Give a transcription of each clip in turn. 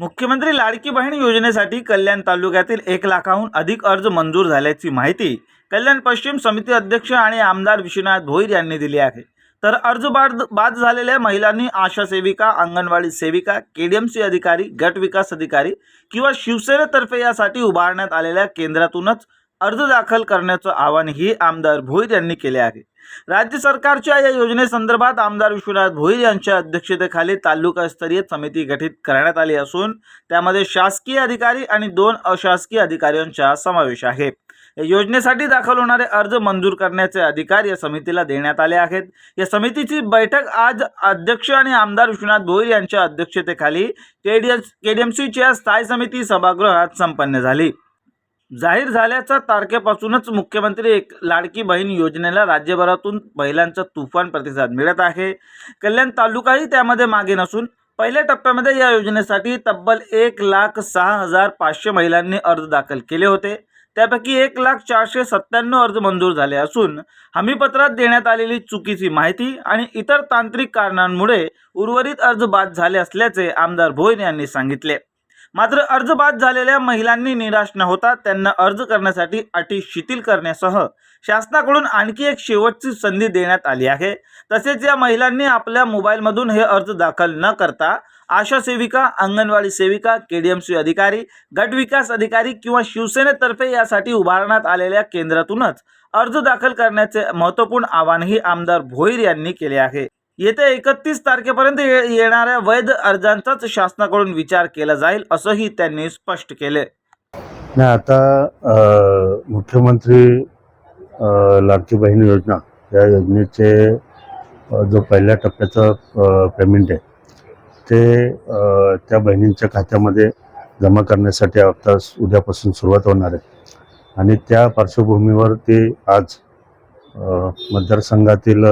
मुख्यमंत्री लाडकी बहीण योजनेसाठी कल्याण तालुक्यातील एक लाखाहून अधिक अर्ज मंजूर झाल्याची माहिती कल्याण पश्चिम समिती अध्यक्ष आणि आमदार विश्वनाथ भोईर यांनी दिली आहे. तर अर्ज बाद बाद झालेल्या महिलांनी आशा सेविका अंगणवाडी सेविका केडीएमसी अधिकारी गट विकास अधिकारी किंवा शिवसेनेतर्फे यासाठी उभारण्यात आलेल्या केंद्रातूनच अर्ज दाखल करण्याचं आवाहनही आमदार भोईर यांनी केले आहे. राज्य सरकारच्या या योजनेसंदर्भात आमदार विश्वनाथ भोईर यांच्या अध्यक्षतेखाली तालुकास्तरीय समिती गठीत करण्यात आली असून त्यामध्ये शासकीय अधिकारी आणि दोन अशासकीय अधिकाऱ्यांचा समावेश आहे. या योजनेसाठी दाखल होणारे अर्ज मंजूर करण्याचे अधिकार या समितीला देण्यात आले आहेत. या समितीची बैठक आज अध्यक्ष आणि आमदार विश्वनाथ भोईर यांच्या अध्यक्षतेखाली केडीएस केडीएमसीच्या स्थायी समिती सभागृहात संपन्न झाली. जाहीर झाल्याच्या तारखेपासूनच मुख्यमंत्री एक लाडकी बहीण योजनेला राज्यभरातून महिलांचा तुफान प्रतिसाद मिळत आहे. कल्याण तालुकाही त्यामध्ये मागे नसून पहिल्या टप्प्यामध्ये या योजनेसाठी तब्बल एक लाख सहा हजार पाचशे महिलांनी अर्ज दाखल केले होते. त्यापैकी एक लाख चारशे सत्त्याण्णव अर्ज मंजूर झाले असून हमीपत्रात देण्यात आलेली चुकीची माहिती आणि इतर तांत्रिक कारणांमुळे उर्वरित अर्ज बाद झाले असल्याचे आमदार भोईर यांनी सांगितले. मात्र अर्ज बाद झालेल्या महिलांनी निराश न होता त्यांना अर्ज करण्यासाठी अटी शिथिल करण्यासह शासनाकडून आणखी एक शेवटची संधी देण्यात आली आहे. तसेच या महिलांनी आपल्या मोबाईलमधून हे अर्ज दाखल न करता आशा सेविका अंगणवाडी सेविका केडीएमसी अधिकारी गट विकास अधिकारी किंवा शिवसेनेतर्फे यासाठी उभारण्यात आलेल्या केंद्रातूनच अर्ज दाखल करण्याचे महत्त्वपूर्ण आवाहनही आमदार भोईर यांनी केले आहे. येत्या एकतीस तारखेपर्यंत ये- येणाऱ्या वैध अर्जांचाच शासनाकडून विचार केला जाईल असंही त्यांनी स्पष्ट केले. नाही आता मुख्यमंत्री लाडकी बहीण योजना या योजनेचे जो पहिल्या टप्प्याचं पेमेंट आहे ते त्या बहिणींच्या खात्यामध्ये जमा करण्यासाठी आता उद्यापासून सुरुवात होणार आहे. आणि त्या पार्श्वभूमीवर ते आज मतदारसंघातील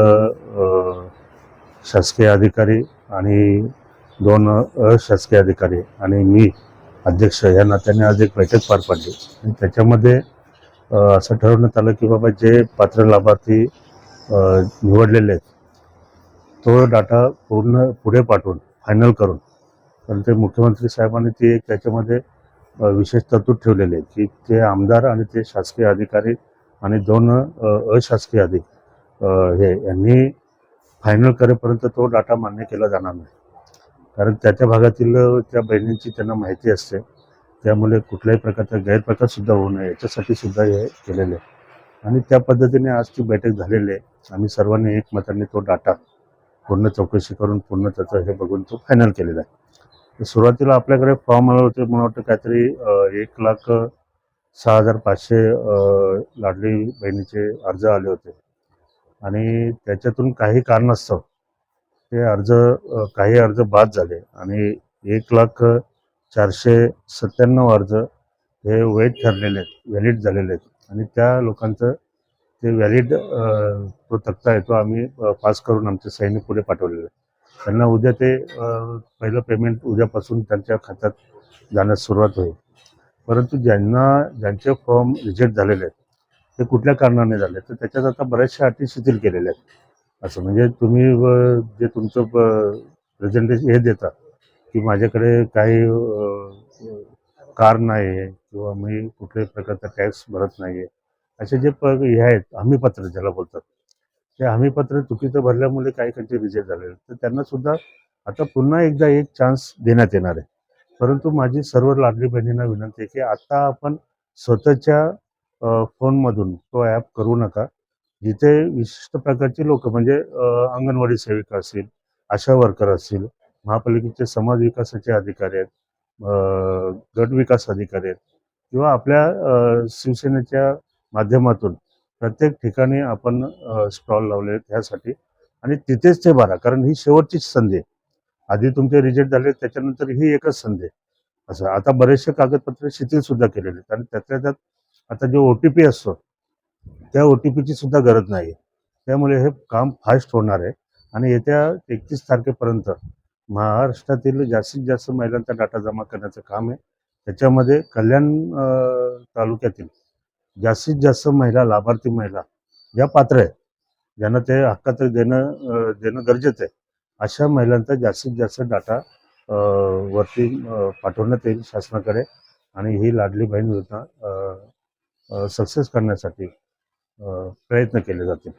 शासकीय अधिकारी आणि दोन अशासकीय अधिकारी आणि मी अध्यक्ष या नात्याने आज एक बैठक पार पाडली. आणि त्याच्यामध्ये असं ठरवण्यात आलं की बाबा जे पात्र लाभार्थी निवडलेले आहेत तो डाटा पूर्ण पुढे पाठवून फायनल करून कारण ते मुख्यमंत्री साहेबांनी ती एक त्याच्यामध्ये विशेष तरतूद ठेवलेली आहे की ते आमदार आणि ते शासकीय अधिकारी आणि दोन अशासकीय अधिक हे यांनी फायनल करेपर्यंत तो डाटा मान्य केला जाणार नाही. कारण त्या त्या भागातील त्या बहिणींची त्यांना माहिती असते. त्यामुळे कुठल्याही प्रकारचा गैरप्रकार सुद्धा होऊ नये. याच्यासाठी सुद्धा हे केलेले आहे. आणि त्या पद्धतीने आज ती बैठक झालेली आहे. आम्ही सर्वांनी एकमताने तो डाटा पूर्ण चौकशी करून पूर्ण त्याचं हे बघून तो फायनल केलेला आहे. तर सुरुवातीला आपल्याकडे फॉर्म आले होते. मला वाटतं काहीतरी एक लाख सहा हजार पाचशे लाडली बहिणीचे अर्ज आले होते. आणि त्याच्यातून काही कारणास्तव ते अर्ज काही अर्ज बाद झाले आणि एक लाख चारशे सत्त्याण्णव अर्ज हे वैध ठरलेले आहेत व्हॅलिड झालेले आहेत. आणि त्या लोकांचं ते व्हॅलिड तो तक्ता आहे तो आम्ही पास करून आमचे सैनिक पुढे पाठवलेले त्यांना उद्या ते पहिलं पेमेंट उद्यापासून त्यांच्या खात्यात जाण्यास सुरुवात होईल. परंतु ज्यांना ज्यांचे फॉर्म रिजेक्ट झालेले आहेत ते कुठल्या कारणाने झाले? तर त्याच्यात आता बऱ्याचशा अटी शिथिल केलेल्या आहेत. असं म्हणजे तुम्ही जे तुमचं प्रेझेंटेशन हे देता की माझ्याकडे काही कार नाही आहे किंवा मी कुठल्याही प्रकारचा टॅक्स भरत नाही आहे असे जे प हे आहेत हमीपत्र ज्याला बोलतात ते हमीपत्र चुकीचं भरल्यामुळे काही काहींचे रिजेक्ट झालेले तर त्यांना सुद्धा आता पुन्हा एकदा एक चान्स देण्यात येणार आहे. परंतु माझी सर्व लाडली बहिणींना विनंती आहे की आता आपण स्वतःच्या फोनमधून तो ॲप करू नका. जिथे विशिष्ट प्रकारची लोक म्हणजे अंगणवाडी सेविका असतील आशा वर्कर असतील महापालिकेचे समाज विकासाचे अधिकारी आहेत गट विकास अधिकारी आहेत किंवा आपल्या शिवसेनेच्या माध्यमातून प्रत्येक ठिकाणी आपण स्टॉल लावले आहेत आणि तिथेच ते भरा कारण ही शेवटचीच संधी आहे. आधी तुमचे रिजेक्ट झाले त्याच्यानंतर ही एकच संधी आहे. असं आता बरेचसे कागदपत्रे शिथिल सुद्धा केलेले आहेत. आणि त्यातल्या त्यात आता जो ओ टी पी असतो त्या ओ टी पीची सुद्धा गरज नाही आहे त्यामुळे हे काम फास्ट होणार आहे. आणि येत्या एकतीस तारखेपर्यंत महाराष्ट्रातील जास्तीत जास्त महिलांचा डाटा जमा करण्याचं काम आहे. त्याच्यामध्ये कल्याण तालुक्यातील जास्तीत जास्त महिला लाभार्थी महिला ज्या पात्र आहेत. ज्यांना ते हक्कात देणं देणं गरजेचं आहे. अशा महिलांचा जास्तीत जास्त डाटा वरती पाठवण्यात येईल शासनाकडे. आणि ही लाडली बहीण योजना सक्सेस करण्यासाठी प्रयत्न केले जातील.